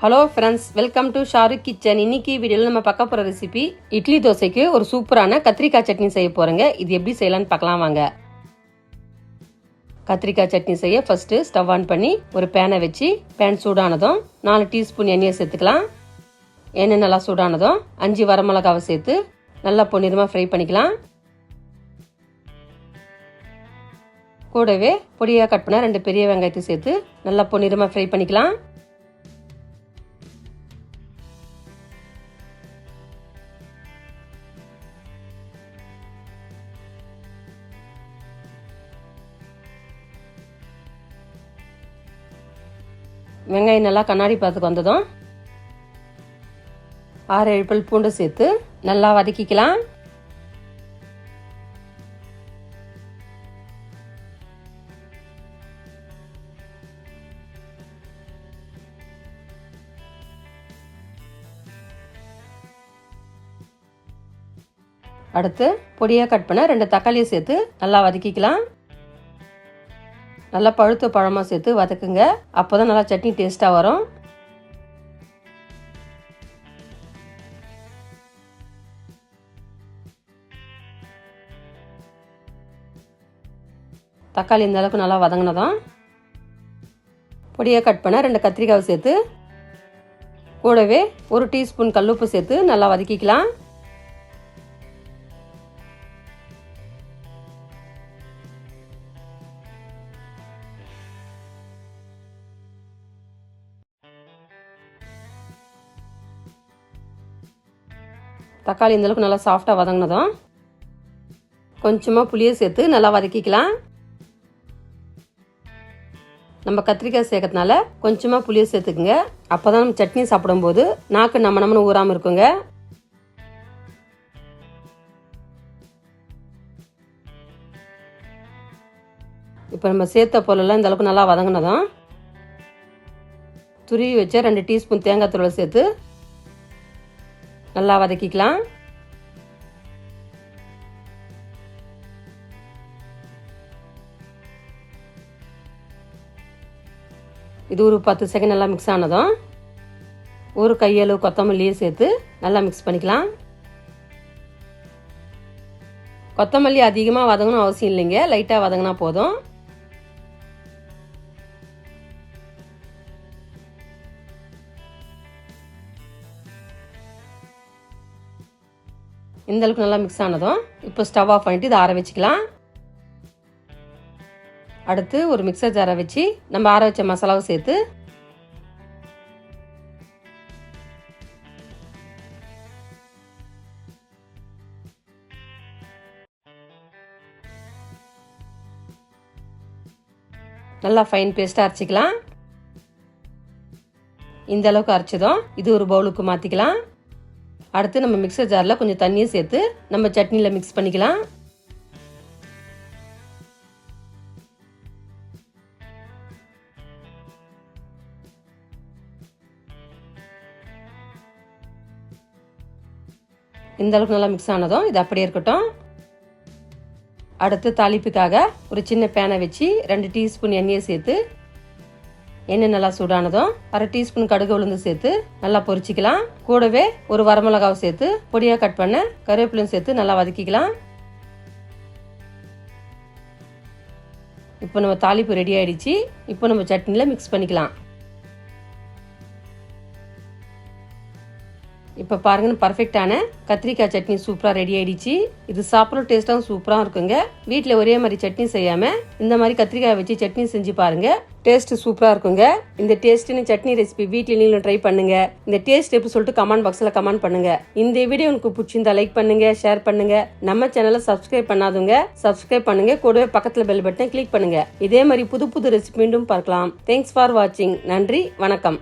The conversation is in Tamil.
Hello friends welcome to Shahrukh kitchen இன்னைக்கு வீடியோவில் நம்ம பார்க்க போகிற ரெசிபி இட்லி தோசைக்கு ஒரு சூப்பரான கத்திரிக்காய் சட்னி செய்ய போகிறேங்க இது எப்படி செய்யலாம்னு பார்க்கலாம் வாங்க. கத்திரிக்காய் சட்னி செய்ய ஃபர்ஸ்ட்டு ஸ்டவ் ஆன் பண்ணி ஒரு பேனை வச்சு பேன் சூடானதும் நாலு டீஸ்பூன் எண்ணெயை சேர்த்துக்கலாம். எண்ணெய் நல்லா சூடானதும் அஞ்சு வரமிளகாவை சேர்த்து நல்லா பொன்னிறமாக ஃப்ரை பண்ணிக்கலாம். கூடவே பொடியாக கட் பண்ண ரெண்டு பெரிய வெங்காயத்தை சேர்த்து நல்லா பொன்னிறமாக ஃப்ரை பண்ணிக்கலாம். வெங்காயம் நல்லா கண்ணாடி பார்த்துக்கு வந்ததும் ஆறு ஏழு பல் பூண்டு சேர்த்து நல்லா வதக்கிக்கலாம். அடுத்து பொடியாக கட் பண்ண ரெண்டு தக்காளியை சேர்த்து நல்லா வதக்கிக்கலாம். நல்லா பழுத்த பழமாக சேர்த்து வதக்குங்க. அப்போ தான் நல்லா சட்னி டேஸ்ட்டாக வரும். தக்காளி இந்த அளவுக்கு நல்லா வதங்கினதும் பொடியாக கட் பண்ண ரெண்டு கத்திரிக்காவை சேர்த்து கூடவே ஒரு டீஸ்பூன் கல்லுப்பு சேர்த்து நல்லா வதக்கிக்கலாம். தக்காளி இந்தளவுக்கு நல்லா சாஃப்டாக வதங்கினதும் கொஞ்சமாக புளியை சேர்த்து நல்லா வதக்கிக்கலாம். நம்ம கத்திரிக்காய் சேர்க்கறதுனால கொஞ்சமாக புளியை சேர்த்துக்குங்க. அப்போ தான் நம்ம சட்னி சாப்பிடும்போது நாக்கு நம்ம நம்மனு ஊறாமல் இருக்குங்க. இப்போ நம்ம சேர்த்த பொருளெல்லாம் இந்தளவுக்கு நல்லா வதங்கினதும் துருவி வச்ச ரெண்டு டீஸ்பூன் தேங்காய் துருவல் சேர்த்து நல்லா வதக்கிக்கலாம். இது ஒரு பத்து செகண்ட் நல்லா மிக்ஸ் ஆனதும் ஒரு கையளவு கொத்தமல்லியும் சேர்த்து நல்லா மிக்ஸ் பண்ணிக்கலாம். கொத்தமல்லி அதிகமாக வதங்கணும் அவசியம் இல்லைங்க. லைட்டாக வதங்கினா போதும். இந்த அளவுக்கு நல்லா மிக்ஸ் ஆனதும் இப்போ ஸ்டவ் ஆஃப் பண்ணிட்டு இதை ஆற வச்சுக்கலாம். அடுத்து ஒரு மிக்சர் ஜாரை வச்சு நம்ம ஆற வச்ச மசாலாவை சேர்த்து நல்லா ஃபைன் பேஸ்ட்டாக அரைச்சிக்கலாம். இந்த அளவுக்கு அரைச்சதும் இது ஒரு பவுலுக்கு மாற்றிக்கலாம் அடுத்து நம்ம மிக்சர் ஜாரில் கொஞ்சம் தண்ணியை சேர்த்து நம்ம சட்னியில் மிக்ஸ் பண்ணிக்கலாம். இந்த அளவுக்கு நல்லா மிக்ஸ் ஆனதும் இது அப்படியே இருக்கட்டும். அடுத்து தாளிப்புக்காக ஒரு சின்ன பேனை வச்சு ரெண்டு டீஸ்பூன் எண்ணெயை சேர்த்து எண்ணெய் நல்லா சூடானதும் அரை டீஸ்பூன் கடுகு உளுந்து சேர்த்து நல்லா பொரிச்சிக்கலாம். கூடவே ஒரு வரமிளகாவை சேர்த்து பொடியாக கட் பண்ண கருவேப்பிலையும் சேர்த்து நல்லா வதக்கிக்கலாம். இப்போ நம்ம தாளிப்பு ரெடி ஆயிடுச்சு. இப்போ நம்ம சட்னியில் மிக்ஸ் பண்ணிக்கலாம். இப்போ பாருங்கன்னு பர்ஃபெக்டான கத்திரிக்காய் சட்னி சூப்பராக ரெடி ஆயிடுச்சு. இது சாப்பிட்ற டேஸ்ட்டாகவும் சூப்பராக இருக்குங்க. வீட்டில் ஒரே மாதிரி சட்னி செய்யாமல் இந்த மாதிரி கத்திரிக்காய் வச்சு சட்னி செஞ்சு பாருங்கள் டேஸ்ட் சூப்பராக இருக்குங்க. இந்த டேஸ்ட்டுன்னு சட்னி ரெசிபி வீட்டில் நீங்களும் ட்ரை பண்ணுங்க. இந்த டேஸ்ட் எப்படி சொல்லிட்டு கமெண்ட் பாக்ஸில் கமெண்ட் பண்ணுங்க. இந்த வீடியோ உங்களுக்கு பிடிச்சிருந்தா லைக் பண்ணுங்க ஷேர் பண்ணுங்க. நம்ம சேனலை சப்ஸ்கிரைப் பண்ணாதவங்க சப்ஸ்கிரைப் பண்ணுங்க. கூடவே பக்கத்தில் பெல் பட்டனை கிளிக் பண்ணுங்க. இதே மாதிரி புது புது ரெசிபி மீண்டும் பார்க்கலாம். தேங்க்ஸ் ஃபார் வாட்சிங் நன்றி வணக்கம்.